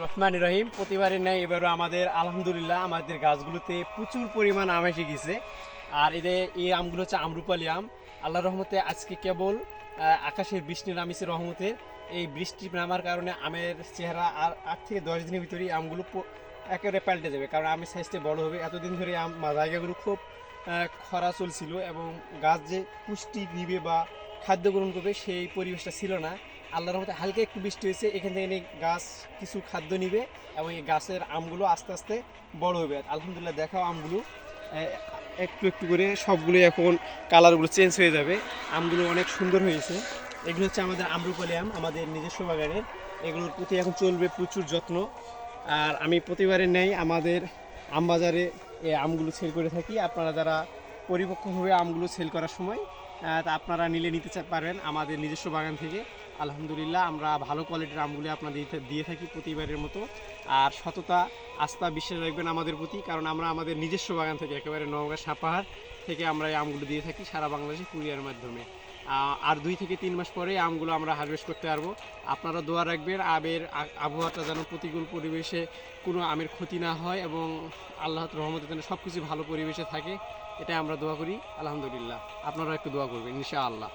রহমান রহিম প্রতিবারের ন্যায় এবারও আমাদের, আলহামদুলিল্লাহ, আমাদের গাছগুলোতে প্রচুর পরিমাণ আম এসে গেছে। আর এদের এই আমগুলো হচ্ছে আমরুপালি আম। আল্লাহ রহমতে আজকে কেবল আকাশের বৃষ্টি নামিছে রহমতে। এই বৃষ্টি নামার কারণে আমের চেহারা আর আট থেকে দশ দিনের ভিতরেই আমগুলো একেবারে পাল্টে যাবে। কারণ আমের সাইজটা বড় হবে। এতদিন ধরে আম জায়গাগুলো খুব খরা চলছিল এবং গাছ যে পুষ্টি নিবে বা খাদ্য গ্রহণ করবে সেই পরিবেশটা ছিল না। আল্লাহর রহমতে হালকা একটু বৃষ্টি হয়েছে, এখান থেকে গাছ কিছু খাদ্য নিবে এবং এই গাছের আমগুলো আস্তে আস্তে বড় হবে। আলহামদুলিল্লাহ দেখাও আমগুলো। একটু একটু করে সবগুলো এখন কালারগুলো চেঞ্জ হয়ে যাবে। আমগুলো অনেক সুন্দর হয়েছে। এগুলো হচ্ছে আমাদের আমরুপালি আম আমাদের নিজস্ব বাগানের। এগুলোর প্রতি এখন চলবে প্রচুর যত্ন। আর আমি প্রতিবারের নেই আমাদের আমবাজারে এই আমগুলো সেল করে থাকি। আপনারা যারা পরিপক্কভাবে আমগুলো সেল করার সময় তা আপনারা নিলে নিতে পারবেন আমাদের নিজস্ব বাগান থেকে। আলহামদুলিল্লাহ, আমরা ভালো কোয়ালিটির আমগুলো আপনাদের দিয়ে থাকি প্রতিবারের মতো। আর সততা, আস্থা, বিশ্বাস রাখবেন আমাদের প্রতি, কারণ আমরা আমাদের নিজস্ব বাগান থেকে, একেবারে নওগাঁ সাপাহার থেকে আমরা এই আমগুলো দিয়ে থাকি সারা বাংলাদেশে কুরিয়ার মাধ্যমে। আর দুই থেকে তিন মাস পরে আমগুলো আমরা হারভেস্ট করতে পারব। আপনারা দোয়া রাখবেন, আবের আ- আবহাওয়াটা যেন প্রতিকূল পরিবেশে কোনো আমের ক্ষতি না হয় এবং আল্লাহ রহমতের যেন সব কিছু ভালো পরিবেশে থাকে এটা আমরা দোয়া করি, আলহামদুলিল্লাহ। আপনারা একটু দোয়া করবেন, ইনশাআল্লাহ।